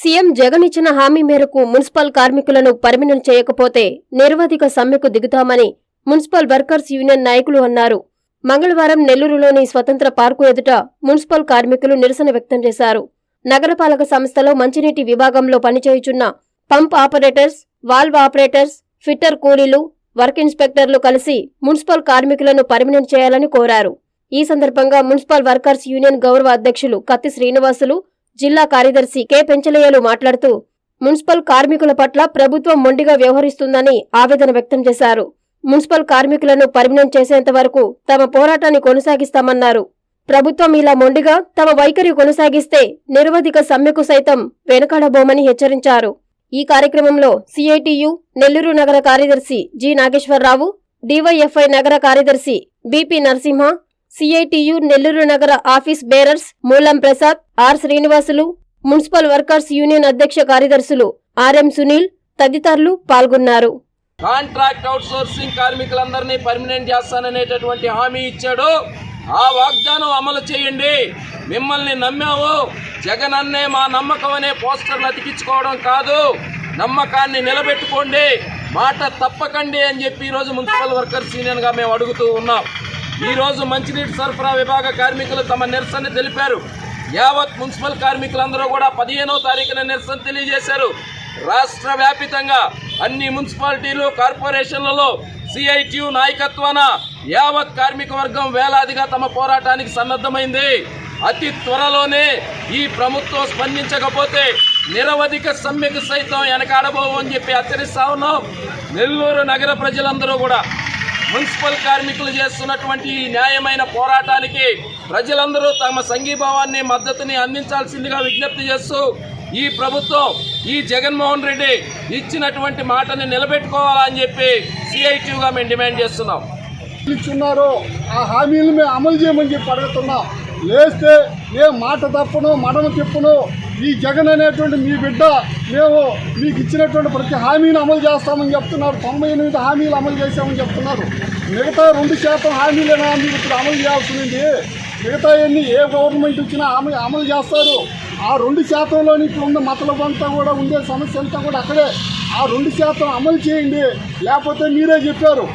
CM Jagan ఇచ్చిన హామీ మేరకు మున్సిపల్ కార్మికులను పర్మినెంట్ చేయకపోతే నిరవధిక సమ్మెకు దిగుతామని మున్సిపల్ వర్కర్స్ యూనియన్ నాయకులు అన్నారు. మంగళవారం నెల్లూరులోని స్వతంత్ర పార్కు ఎదుట మున్సిపల్ కార్మికులు నిరసన వ్యక్తం చేశారు. నగరపాలక సంస్థలో మంచినీటి విభాగంలో పనిచేయుచున్న pump operators valve operators fitter కూలీలు వర్క్ ఇన్స్పెక్టర్లు కలిసి మున్సిపల్ కార్మికులను పర్మినెంట్ చేయాలని కోరారు. ఈ సందర్భంగా మున్సిపల్ వర్కర్స్ యూనియన్ గౌరవ అధ్యక్షులు కత్తి శ్రీనివాసులు జిల్లా కార్యదర్శి కె. పెంచలయ్యలు మాట్లాడుతూ మున్సిపల్ కార్మికుల పట్ల ప్రభుత్వం మొండిగా వ్యవహరిస్తుందని ఆవేదన వ్యక్తం చేశారు. మున్సిపల్ కార్మికులను పర్మినెంట్ చేసేంత వరకు తమ పోరాటాన్ని కొనసాగిస్తామన్నారు. ప్రభుత్వం ఇలా మొండిగా తమ వైఖరి కొనసాగిస్తే నిరవధిక సమ్మెకు సైతం వెనుకడబోమని హెచ్చరించారు. ఈ కార్యక్రమంలో సిఐటియు నెల్లూరు నగర కార్యదర్శి జి. నాగేశ్వరరావు డివైఎఫ్ఐ నగర కార్యదర్శి బిపి నరసింహ సిఐటియు నెల్లూరు నగర ఆఫీస్ బేరర్స్ మూలం Prasad R Srinivasulu municipal workers union అధ్యక్ష కార్యదర్శులు ఆర్ఎం సునీల్ తదితరులు పాల్గొన్నారు. కాంట్రాక్ట్ అవుట్ సోర్సింగ్ కార్మికులందరినీ పర్మనెంట్ చేస్తాననేటటువంటి హామీ ఇచ్చాడు. ఆ వాగ్దానం అమలు చేయండి. మిమ్మల్ని నమ్మాము జగన్ అన్నే మా నమ్మకం అనే పోస్టర్లు అతికించుకోవడం కాదు. నమ్మకాన్ని నిలబెట్టుకోండి. మాట తప్పకండి అని చెప్పి ఈరోజు మున్సిపల్ వర్కర్స్ యూనియన్గా మేము అడుగుతూ ఉన్నాం. ఈరోజు మంచినీటి సరఫరా విభాగ కార్మికులు తమ నిరసన తెలిపారు. యావత్ మున్సిపల్ కార్మికులందరూ కూడా పదిహేనో తారీఖున నిరసన తెలియజేశారు. రాష్ట్ర వ్యాపితంగా అన్ని మున్సిపాలిటీలు కార్పొరేషన్లలో సిఐటియు నాయకత్వాన యావత్ కార్మిక వర్గం వేలాదిగా తమ పోరాటానికి సన్నద్ధమైంది. అతి త్వరలోనే ఈ ప్రభుత్వం స్పందించకపోతే నిరవధిక సమ్మెకు సైతం వెనకాడబోవు అని చెప్పి హెచ్చరిస్తా ఉన్నాం. నెల్లూరు నగర ప్రజలందరూ కూడా మున్సిపల్ కార్మికులు చేస్తున్నటువంటి ఈ న్యాయమైన పోరాటానికి ప్రజలందరూ తమ సంఘీభావాన్ని మద్దతుని అందించాల్సిందిగా విజ్ఞప్తి చేస్తూ ఈ ప్రభుత్వం ఈ జగన్మోహన్ రెడ్డి ఇచ్చినటువంటి మాటని నిలబెట్టుకోవాలని చెప్పి సిఐటీగా మేము డిమాండ్ చేస్తున్నాం. ఇచ్చున్నారో ఆ హామీలు మేము అమలు చేయమని చెప్పి అడుగుతున్నాం. లేస్తే ఏ మాట తప్పను మడమ తిప్పను ఈ జగన్ అనేటువంటి మీ బిడ్డ మేము మీకు ఇచ్చినటువంటి ప్రతి హామీని అమలు చేస్తామని చెప్తున్నారు. తొంభై ఎనిమిది హామీలు అమలు చేశామని చెప్తున్నారు. మిగతా రెండు శాతం హామీలైనా మీరు ఇప్పుడు అమలు చేయాల్సింది? మిగతా అన్ని ఏ గవర్నమెంట్ ఇచ్చినా అమలు అమలు చేస్తారు. ఆ రెండు శాతంలోని ఇప్పుడు ఉన్న మతలబు అంతా కూడా ఉండే సమస్య అంతా కూడా అక్కడే. ఆ రెండు శాతం అమలు చేయండి. లేకపోతే మీరే చెప్పారు.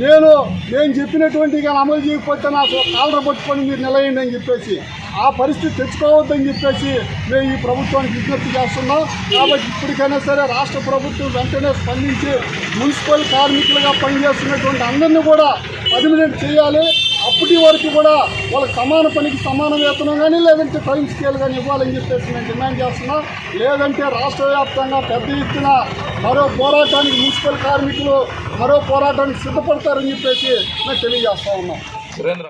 నేను నేను చెప్పినటువంటి కానీ అమలు చేయకపోతే నాకు కాలర పట్టుకొని మీరు నిలయండి అని చెప్పేసి ఆ పరిస్థితి తెచ్చుకోవద్దని చెప్పేసి మేము ఈ ప్రభుత్వానికి విజ్ఞప్తి చేస్తున్నాం. కాబట్టి ఇప్పటికైనా సరే రాష్ట్ర ప్రభుత్వం వెంటనే స్పందించి మున్సిపల్ కార్మికులుగా పనిచేస్తున్నటువంటి అందరినీ కూడా పర్మినెంట్ చేయాలి. అప్పటి వరకు కూడా వాళ్ళకి సమాన పనికి సమాన వేతనం కానీ లేదంటే టైం స్కేల్ కానీ ఇవ్వాలని చెప్పేసి నేను డిమాండ్ చేస్తున్నాం. లేదంటే రాష్ట్ర వ్యాప్తంగా పెద్ద ఎత్తున మరో పోరాటానికి మున్సిపల్ కార్మికులు మరో పోరాటానికి సిద్ధపడతారని చెప్పేసి మేము తెలియజేస్తా ఉన్నాం. సురేంద్ర